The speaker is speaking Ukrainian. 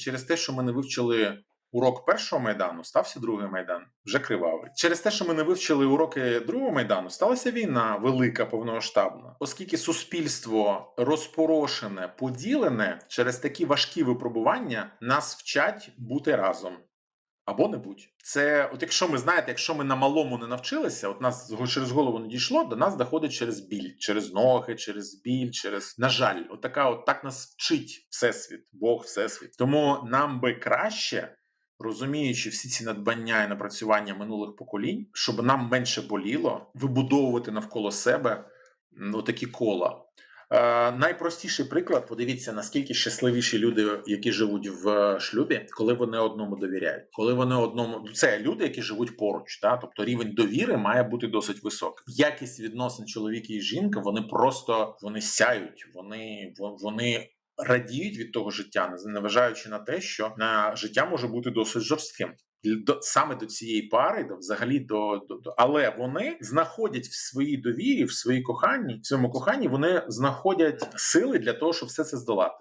через те, що ми не вивчили урок першого майдану, стався другий майдан, вже кривавий. Через те, що ми не вивчили уроки другого майдану, сталася війна велика, повномасштабна. Оскільки суспільство розпорошене, поділене через такі важкі випробування, нас вчать бути разом. Або не будь. Це, от якщо ми знаєте, якщо ми на малому не навчилися, от нас через голову не дійшло, до нас доходить через біль, через ноги, через біль, через на жаль, от от так нас вчить всесвіт, Бог, всесвіт. Тому нам би краще, розуміючи всі ці надбання і напрацювання минулих поколінь, щоб нам менше боліло, вибудовувати навколо себе м, отакі кола. Е, найпростіший приклад: подивіться, наскільки щасливіші люди, які живуть в шлюбі, коли вони одному довіряють. Коли вони одному це люди, які живуть поруч, та тобто рівень довіри має бути досить високий. Якість відносин чоловіка і жінки вони просто вони сяють, вони вони. Радіють від того життя, не- неважаючи на те, що життя може бути досить жорстким. До саме до цієї пари, до взагалі до, до, до але вони знаходять в своїй довірі, в своїй коханні, в своєму коханні, вони знаходять сили для того, щоб все це здолати.